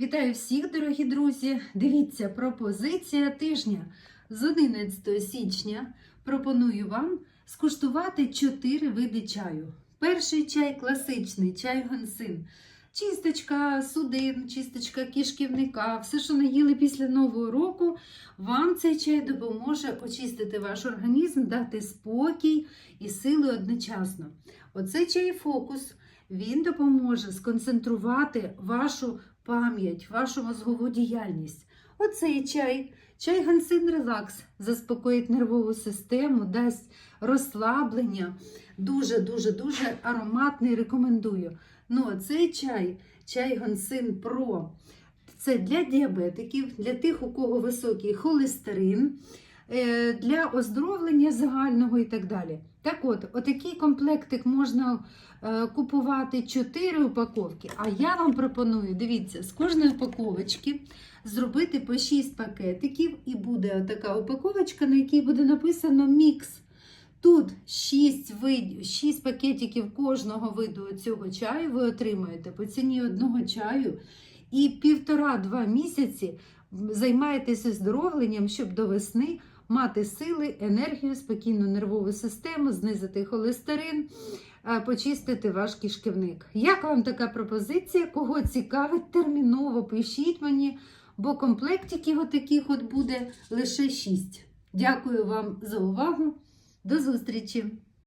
Вітаю всіх, дорогі друзі! Дивіться, пропозиція тижня з 11 січня пропоную вам скуштувати 4 види чаю. Перший чай класичний, чай гансин. Чисточка судин, чисточка кишківника, все, що наїли після Нового року, вам цей чай допоможе очистити ваш організм, дати спокій і сили одночасно. Оцей чай фокус він допоможе сконцентрувати вашу пам'ять, вашу мозгову діяльність. Оцей чай, чай Гансин Релакс заспокоїть нервову систему, дасть розслаблення. Дуже-дуже дуже ароматний, рекомендую. Ну, цей чай, чай Гансин Про. Це для діабетиків, для тих, у кого високий холестерин, для оздоровлення загального і так далі. Так от, отакий комплектик можна е, купувати 4 упаковки. А я вам пропоную, дивіться, з кожної упаковочки зробити по 6 пакетиків, і буде така упаковочка, на якій буде написано мікс. Тут 6, вид... 6 пакетиків кожного виду цього чаю ви отримаєте по ціні одного чаю. І півтора-два місяці займаєтеся оздоровленням, щоб до весни мати сили, енергію, спокійну нервову систему, знизити холестерин, е, почистити ваш кишківник. Як вам така пропозиція? Кого цікавить, терміново пишіть мені, бо комплектиків отаких от буде лише 6. Дякую вам за увагу. До зустрічі!